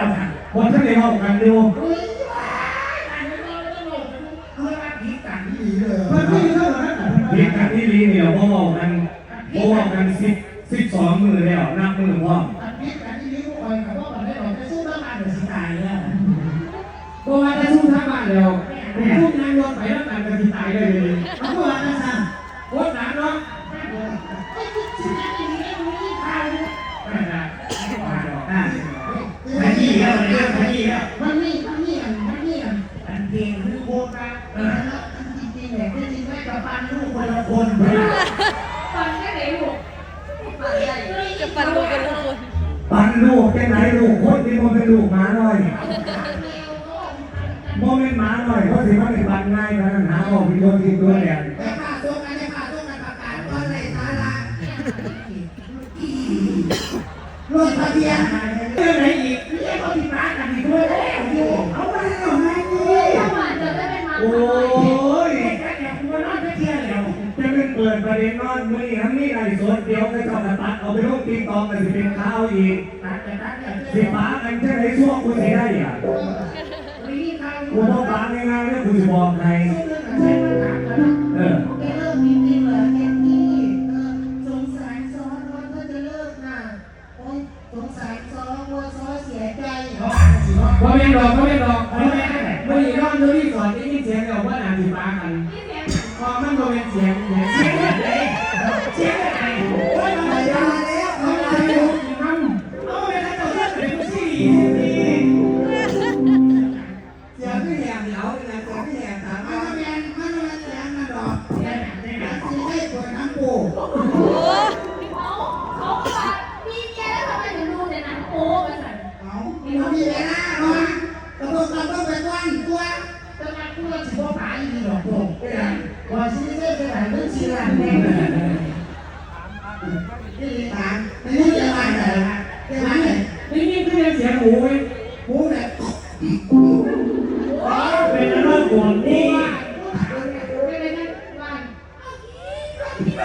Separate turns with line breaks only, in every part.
เราค่ะ
คนท่านได้เล่ากันอยู่
เฮ้ยว้ายอันนี้เราไม่ต้องหลบเพื่อว่าผีกันที่ดีเลย
เพื่อนพี่เท่านั้นแต่
เหตุการณ์ที่ลีเนี่ยพ่อบอกกันพ่อบอกกันสิบสิบสองมือแล้วนับมือพ่อ
อันนี้กันที่ดีพวกคนกับพวกคนได้หลบจะสู้เรื่องมาเดือดสิตายเนี่ย
เพราะว่าจะสู้ทั้งบ้านแล้วสู้นางรถไปแล้วกันกันที่ตายได้เลย
เขาบอกว่าจะสั่ง
โคตรหนาเนาะ
ไอ้ที่สิ่งนั้นอย่างนี้มันไม่ทายเลย
ไม่ได้
อะขยี้แล้วเรื่องขยี้แล้ว
มันนี่มันนี่อันมันนี่อันอันเพลงคือโบราณเออแล้วจริงๆเนี่ยจริงๆ ไม่กับปันลูกคนละคน
ฟังแค่ไหนลูกจะปันลูกเป็นลูกคน
ปันลูกเป็นไหนลูกคนที่มันเป็นลูกหมาหน่อยโมเมนต์หมาหน่อยเพราะสิมันเป็นปันง่ายนะหาออกเป็นตัวที่ตัวแดง
แต่ข่าวตัวกันแต่ข่าวตัวกันประกาศว่าในสาระรถทะเบียน
เรื่องไหนอีก
เรียกเขาที่ร้านกันอีกด้วยแล้วอยู่เขาไม่ได้หรอกไงนี่
ถ้าหวานจะได้เป็นมา
โอ้ย
แค่แค่คุณนอนไม่เที่ยงแล้ว
จะเป็น เปิดประเด็นนอนมือนี้ทั้งนี้ไรสวนเดียวก็จะมาตัดเอาไปลงติ๊กตอกกันสิเป็นข้าวอีก
ตัดแต่ตัดแต่
สิฟ้ากันจะได้ช่วงคุณสิได้อะ
ไม่มีทาง
กูบอกฟ้าง่ายๆเนี่ยกูจะบอกใคร
ใช้มันหักแล้ว
เออ
แกเลิกมีมีเหมือนแกนี่สงสารซ้อนว่าก็จะเลิกน่ะโอ้ยสงสารซ้อนว่าซ้อนเสียใจเหรอ
พอเรียนดอกพอเรียนดอกพอเรียนไม่ได้ร้องเรื่องที่สอนที่นี่เสียงเราว่
ไป
ก้อน
ตัวจะมาพูดสิบ่ผายอีดอกโป่งเนี่ยว่าสิได้ไปไหนเรื่องสิล่ะแน่นี่ถามไม่รู้จะมาไหนจะมาไหน
นี่นี่คือเสียงหูเว้ย
หูเนี่ย
เป็นองกวนนี่
ไม่ได้นั่นว่า
เสีย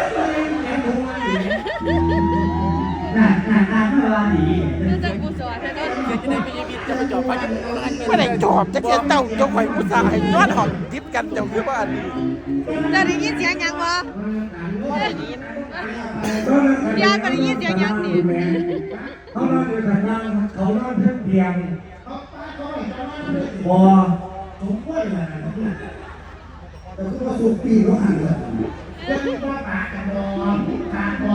ง หูมันอยู่
หน้าหน้าตาพระราดี
จะจะกูสอนให้ได้
ไม่ได้จอบจะเกียนเจ้าจ้าข่อยผู้ชายย้อนหอมทิพกันเจ้าคือว่าอันนี้
จะได้ยินเสียงยังวะยานไปได้ยินเสียงยังดิ
เขานอนอยู่ทางล่างเขานอนเพียงเพียง
เขาป้าเขาเห็นว่ามัน
พอ
สมควรนะแต่ก็ว่าสุปีก็หันเลยเรื่องว่าปากกันดองปากบอง